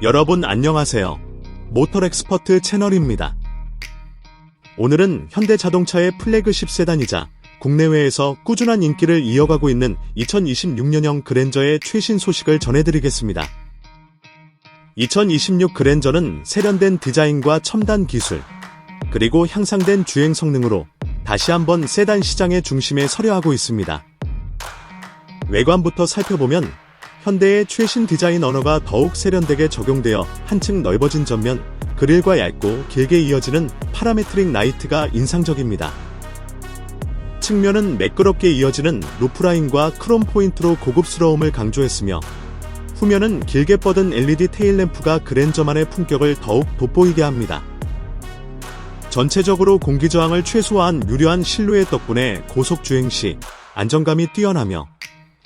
여러분 안녕하세요. 모터 엑스퍼트 채널입니다. 오늘은 현대 자동차의 플래그십 세단이자 국내외에서 꾸준한 인기를 이어가고 있는 2026년형 그랜저의 최신 소식을 전해드리겠습니다. 2026 그랜저는 세련된 디자인과 첨단 기술, 그리고 향상된 주행 성능으로 다시 한번 세단 시장의 중심에 서려 하고 있습니다. 외관부터 살펴보면 현대의 최신 디자인 언어가 더욱 세련되게 적용되어 한층 넓어진 전면, 그릴과 얇고 길게 이어지는 파라메트릭 라이트가 인상적입니다. 측면은 매끄럽게 이어지는 루프라인과 크롬 포인트로 고급스러움을 강조했으며 후면은 길게 뻗은 LED 테일램프가 그랜저만의 품격을 더욱 돋보이게 합니다. 전체적으로 공기저항을 최소화한 유려한 실루엣 덕분에 고속 주행 시 안정감이 뛰어나며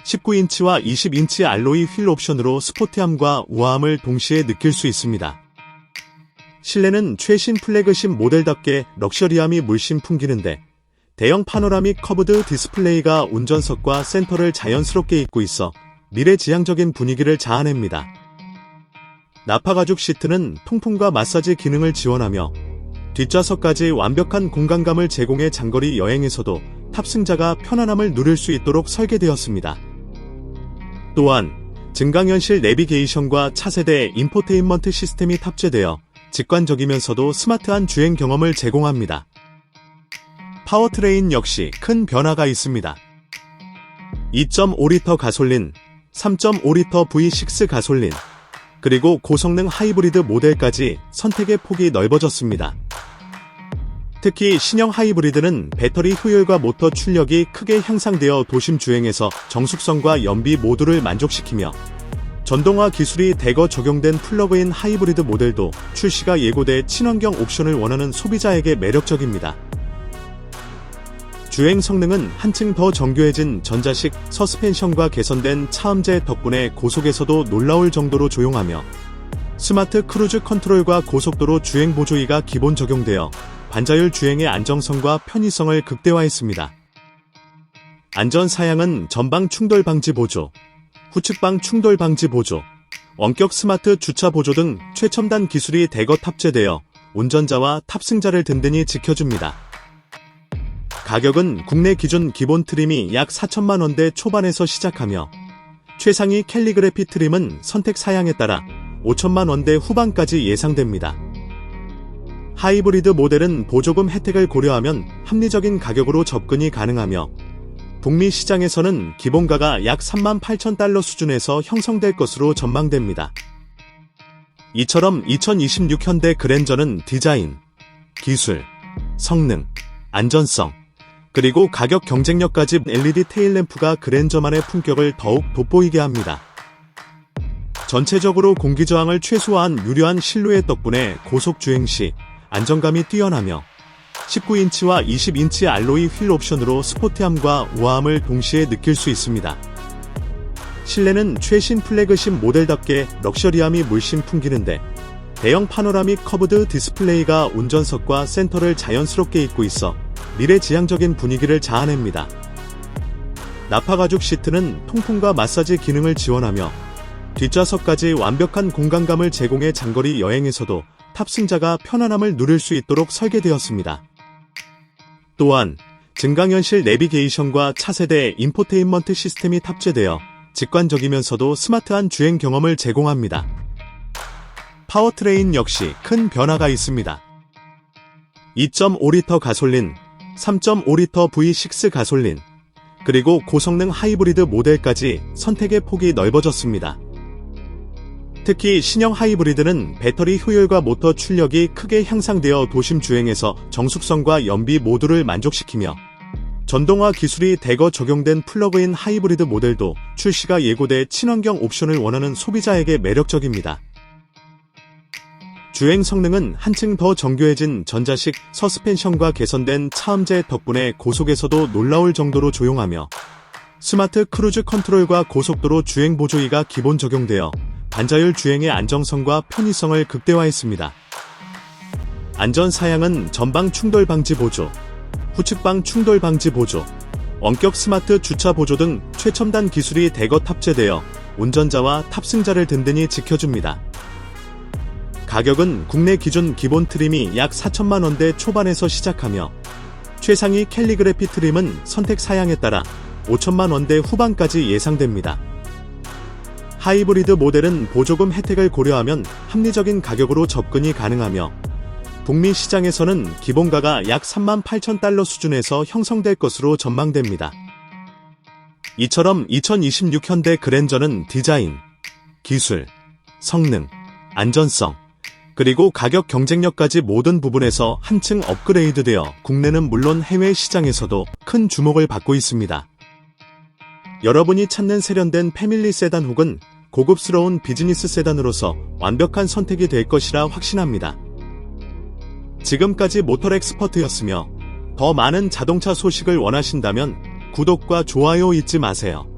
19인치와 20인치 알로이 휠 옵션으로 스포티함과 우아함을 동시에 느낄 수 있습니다. 실내는 최신 플래그십 모델답게 럭셔리함이 물씬 풍기는데 대형 파노라믹 커브드 디스플레이가 운전석과 센터를 자연스럽게 잇고 있어 미래지향적인 분위기를 자아냅니다. 나파가죽 시트는 통풍과 마사지 기능을 지원하며 뒷좌석까지 완벽한 공간감을 제공해 장거리 여행에서도 탑승자가 편안함을 누릴 수 있도록 설계되었습니다. 또한 증강현실 내비게이션과 차세대 인포테인먼트 시스템이 탑재되어 직관적이면서도 스마트한 주행 경험을 제공합니다. 파워트레인 역시 큰 변화가 있습니다. 2.5리터 가솔린, 3.5리터 V6 가솔린, 그리고 고성능 하이브리드 모델까지 선택의 폭이 넓어졌습니다. 특히 신형 하이브리드는 배터리 효율과 모터 출력이 크게 향상되어 도심 주행에서 정숙성과 연비 모두를 만족시키며 전동화 기술이 대거 적용된 플러그인 하이브리드 모델도 출시가 예고돼 친환경 옵션을 원하는 소비자에게 매력적입니다. 주행 성능은 한층 더 정교해진 전자식 서스펜션과 개선된 차음제 덕분에 고속에서도 놀라울 정도로 조용하며 스마트 크루즈 컨트롤과 고속도로 주행 보조기가 기본 적용되어 반자율 주행의 안정성과 편의성을 극대화했습니다. 안전 사양은 전방 충돌 방지 보조, 후측방 충돌 방지 보조, 원격 스마트 주차 보조 등 최첨단 기술이 대거 탑재되어 운전자와 탑승자를 든든히 지켜줍니다. 가격은 국내 기준 기본 트림이 약 4천만 원대 초반에서 시작하며 최상위 캘리그래피 트림은 선택 사양에 따라 5천만 원대 후반까지 예상됩니다. 하이브리드 모델은 보조금 혜택을 고려하면 합리적인 가격으로 접근이 가능하며 북미 시장에서는 기본가가 약 3만 8천 달러 수준에서 형성될 것으로 전망됩니다. 이처럼 2026 현대 그랜저는 디자인, 기술, 성능, 안전성, 그리고 가격 경쟁력까지 LED 테일램프가 그랜저만의 품격을 더욱 돋보이게 합니다. 전체적으로 공기저항을 최소화한 유려한 실루엣 덕분에 고속 주행 시 안정감이 뛰어나며 19인치와 20인치 알로이 휠 옵션으로 스포티함과 우아함을 동시에 느낄 수 있습니다. 실내는 최신 플래그십 모델답게 럭셔리함이 물씬 풍기는데 대형 파노라믹 커브드 디스플레이가 운전석과 센터를 자연스럽게 잇고 있어 미래지향적인 분위기를 자아냅니다. 나파가죽 시트는 통풍과 마사지 기능을 지원하며 뒷좌석까지 완벽한 공간감을 제공해 장거리 여행에서도 탑승자가 편안함을 누릴 수 있도록 설계되었습니다. 또한 증강현실 내비게이션과 차세대 인포테인먼트 시스템이 탑재되어 직관적이면서도 스마트한 주행 경험을 제공합니다. 파워트레인 역시 큰 변화가 있습니다. 2.5리터 가솔린, 3.5리터 V6 가솔린, 그리고 고성능 하이브리드 모델까지 선택의 폭이 넓어졌습니다. 특히 신형 하이브리드는 배터리 효율과 모터 출력이 크게 향상되어 도심 주행에서 정숙성과 연비 모두를 만족시키며 전동화 기술이 대거 적용된 플러그인 하이브리드 모델도 출시가 예고돼 친환경 옵션을 원하는 소비자에게 매력적입니다. 주행 성능은 한층 더 정교해진 전자식 서스펜션과 개선된 차음제 덕분에 고속에서도 놀라울 정도로 조용하며 스마트 크루즈 컨트롤과 고속도로 주행 보조기가 기본 적용되어 반자율 주행의 안정성과 편의성을 극대화했습니다. 안전 사양은 전방 충돌 방지 보조, 후측방 충돌 방지 보조, 원격 스마트 주차 보조 등 최첨단 기술이 대거 탑재되어 운전자와 탑승자를 든든히 지켜줍니다. 가격은 국내 기준 기본 트림이 약 4천만 원대 초반에서 시작하며 최상위 캘리그래피 트림은 선택 사양에 따라 5천만 원대 후반까지 예상됩니다. 하이브리드 모델은 보조금 혜택을 고려하면 합리적인 가격으로 접근이 가능하며 북미 시장에서는 기본가가 약 3만 8천 달러 수준에서 형성될 것으로 전망됩니다. 이처럼 2026 현대 그랜저는 디자인, 기술, 성능, 안전성, 그리고 가격 경쟁력까지 모든 부분에서 한층 업그레이드되어 국내는 물론 해외 시장에서도 큰 주목을 받고 있습니다. 여러분이 찾는 세련된 패밀리 세단 혹은 고급스러운 비즈니스 세단으로서 완벽한 선택이 될 것이라 확신합니다. 지금까지 모tor 엑스퍼트였으며 더 많은 자동차 소식을 원하신다면 구독과 좋아요 잊지 마세요.